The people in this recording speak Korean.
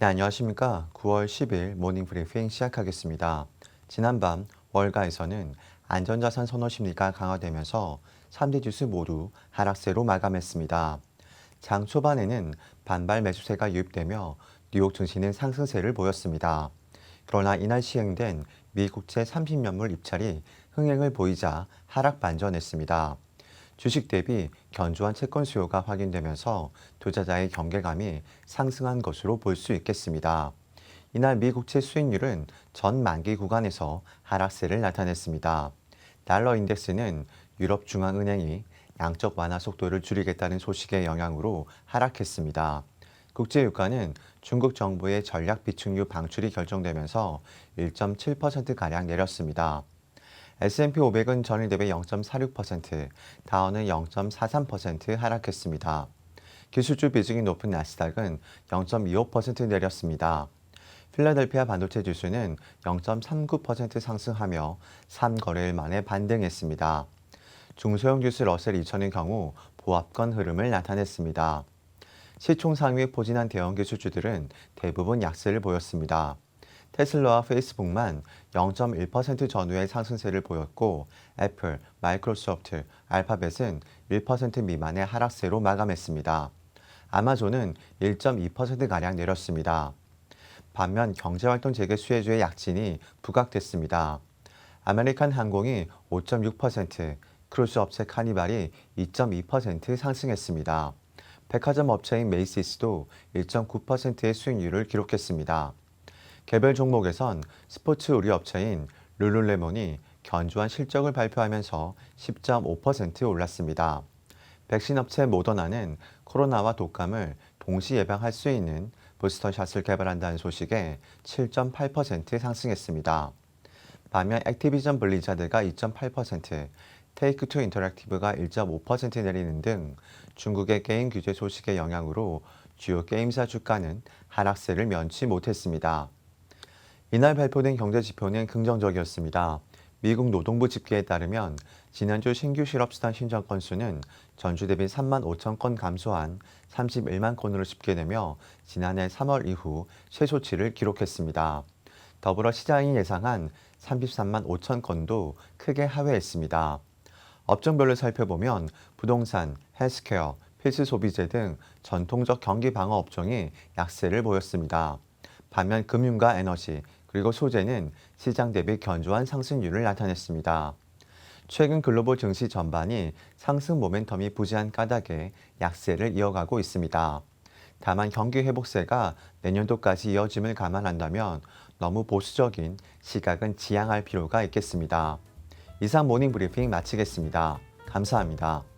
네, 안녕하십니까. 9월 10일 모닝 브리핑 시작하겠습니다. 지난밤 월가에서는 안전자산 선호 심리가 강화되면서 3대 지수 모두 하락세로 마감했습니다. 장 초반에는 반발 매수세가 유입되며 뉴욕 증시는 상승세를 보였습니다. 그러나 이날 시행된 미 국채 30년물 입찰이 흥행을 보이자 하락 반전했습니다. 주식 대비 견조한 채권 수요가 확인되면서 투자자의 경계감이 상승한 것으로 볼 수 있겠습니다. 이날 미 국채 수익률은 전 만기 구간에서 하락세를 나타냈습니다. 달러 인덱스는 유럽 중앙은행이 양적 완화 속도를 줄이겠다는 소식의 영향으로 하락했습니다. 국제 유가는 중국 정부의 전략 비축유 방출이 결정되면서 1.7%가량 내렸습니다. S&P 500은 전일 대비 0.46%, 다우는 0.43% 하락했습니다. 기술주 비중이 높은 나스닥은 0.25% 내렸습니다. 필라델피아 반도체 지수는 0.39% 상승하며 3거래일 만에 반등했습니다. 중소형 지수 러셀 2000의 경우 보합권 흐름을 나타냈습니다. 시총 상위에 포진한 대형 기술주들은 대부분 약세를 보였습니다. 테슬라와 페이스북만 0.1% 전후의 상승세를 보였고 애플, 마이크로소프트, 알파벳은 1% 미만의 하락세로 마감했습니다. 아마존은 1.2%가량 내렸습니다. 반면 경제활동 재개 수혜주의 약진이 부각됐습니다. 아메리칸 항공이 5.6%, 크루즈 업체 카니발이 2.2% 상승했습니다. 백화점 업체인 메이시스도 1.9%의 수익률을 기록했습니다. 개별 종목에선 스포츠 의류 업체인 룰루레몬이 견조한 실적을 발표하면서 10.5% 올랐습니다. 백신 업체 모더나는 코로나와 독감을 동시 예방할 수 있는 부스터샷을 개발한다는 소식에 7.8% 상승했습니다. 반면 액티비전 블리자드가 2.8%, 테이크 투 인터랙티브가 1.5% 내리는 등 중국의 게임 규제 소식의 영향으로 주요 게임사 주가는 하락세를 면치 못했습니다. 이날 발표된 경제 지표는 긍정적이었습니다. 미국 노동부 집계에 따르면 지난주 신규 실업수당 신청 건수는 전주 대비 3만 5천 건 감소한 31만 건으로 집계되며 지난해 3월 이후 최소치를 기록했습니다. 더불어 시장이 예상한 33만 5천 건도 크게 하회했습니다. 업종별로 살펴보면 부동산, 헬스케어, 필수 소비재 등 전통적 경기 방어 업종이 약세를 보였습니다. 반면 금융과 에너지, 그리고 소재는 시장 대비 견조한 상승률을 나타냈습니다. 최근 글로벌 증시 전반이 상승 모멘텀이 부재한 까닭에 약세를 이어가고 있습니다. 다만 경기 회복세가 내년도까지 이어짐을 감안한다면 너무 보수적인 시각은 지양할 필요가 있겠습니다. 이상 모닝 브리핑 마치겠습니다. 감사합니다.